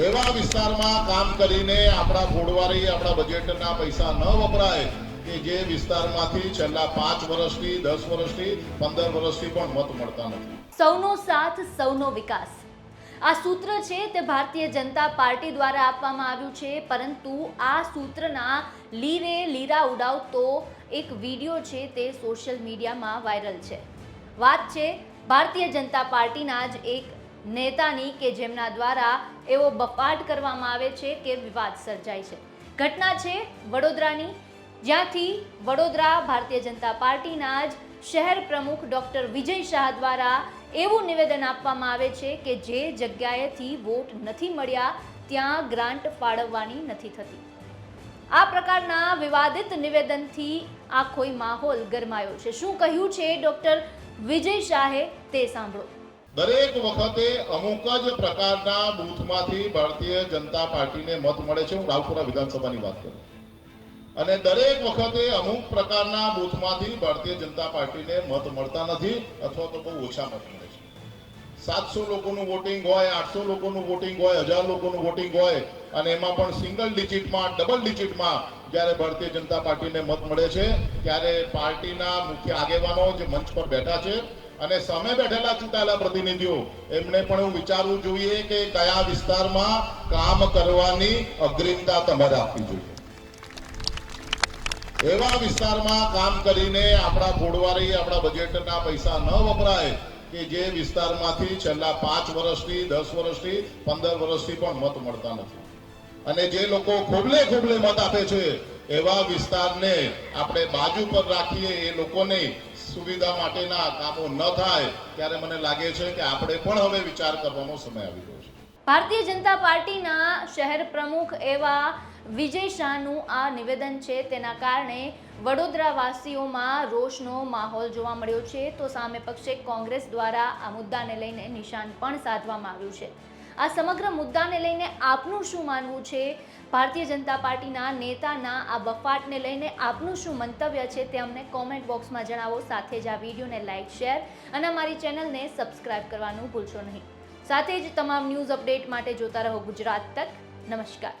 એવા વિસ્તારમાં કામ કરીને આપણા ઘોડવારી આપણા બજેટના પૈસા ન વપરાય કે જે વિસ્તારમાંથી છેલ્લા પાંચ વર્ષથી, દસ વર્ષથી, પંદર વર્ષથી પણ મત મળતા નથી. સૌનો સાથ, સૌનો વિકાસ. આ સૂત્ર છે તે ભારતીય જનતા પાર્ટી દ્વારા આપવામાં આવ્યું છે, પરંતુ આ સૂત્રના લીરે લીરા ઉડાવતો એક વીડિયો છે તે સોશિયલ મીડિયામાં વાયરલ છે. વાત છે ભારતીય જનતા પાર્ટીના જ એક નેતાની કે જેમના દ્વારા એવો બફાટ કરવામાં આવે છે કે વિવાદ સર્જાય છે. ઘટના છે વડોદરાની. જ્યાંથી વડોદરા ભારતીય જનતા પાર્ટીના જ શહેર પ્રમુખ ડૉક્ટર વિજય શાહ દ્વારા એવું નિવેદન આપવામાં આવે છે કે જે જગ્યાએથી વોટ નથી મળ્યા, ત્યાં ગ્રાન્ટ ફાળવવાની નથી થતી. આ પ્રકારના વિવાદિત નિવેદનથી આખોય માહોલ ગરમાયો છે. શું કહ્યું છે ડૉક્ટર વિજય શાહે તે સાંભળો. દરેક વખતે અમુક જ પ્રકારના બૂથમાંથી ભારતીય જનતા પાર્ટીને મત મળે છે. હું રાવપુરા વિધાનસભાની વાત કરું. અને દરેક વખતે અમુક પ્રકારના બૂથમાંથી ભારતીય જનતા પાર્ટીને મત મળતા નથી અથવા તો બહુ ઓછા મત મળે છે. સાતસો લોકોનું વોટિંગ હોય, આઠસો લોકોનું વોટિંગ હોય, હજાર લોકોનું વોટિંગ હોય અને એમાં પણ સિંગલ ડિજિટમાં ડબલ ડિજિટમાં જ્યારે ભારતીય જનતા પાર્ટીને મત મળે છે, ત્યારે પાર્ટીના મુખ્ય આગેવાનો જે મંચ પર બેઠા છે અને સામે બેઠેલા ચૂંટાયેલા પ્રતિનિધિઓ, એમને પણ એવું વિચારવું જોઈએ કે કયા વિસ્તારમાં કામ કરવાની અગ્રિમતા તમારે આપવી જોઈએ. એવા વિસ્તારમાં કામ કરીને આપણા ઘોડવારી આપણા બજેટના પૈસા ન વપરાય કે જે વિસ્તારમાંથી છેલ્લા પાંચ વર્ષથી, દસ વર્ષથી, પંદર વર્ષથી પણ મત મળતા નથી. અને જે લોકો ખોબલે ખોબલે મત આપે છે, એવા વિસ્તારને આપણે બાજુ પર રાખીએ એ લોકોને સુવિધા માટેના કામો ન થાય ત્યારે મને લાગે છે કે આપણે પણ હવે વિચાર કરવાનો સમય આવી ગયો છે. ભારતીય જનતા પાર્ટીના શહેર પ્રમુખ એવા વિજય શાહનું આ નિવેદન છે. તેના કારણે વડોદરા વાસીઓમાં રોષનો માહોલ જોવા મળ્યો છે. તો સામે પક્ષે કોંગ્રેસ દ્વારા આ મુદ્દાને લઈને નિશાન પણ સાધવામાં આવ્યું છે. આ સમગ્ર મુદ્દાને લઈને આપનું શું માનવું છે? ભારતીય જનતા પાર્ટીના નેતાના આ બફાટને લઈને આપનું શું મંતવ્ય છે તે અમને કોમેન્ટ બોક્સમાં જણાવો. સાથે જ આ વિડીયોને લાઇક શેર અને અમારી ચેનલને સબસ્ક્રાઇબ કરવાનું ભૂલશો નહીં. સાથે જ તમામ ન્યૂઝ અપડેટ માટે જોતા રહો ગુજરાત તક. નમસ્કાર.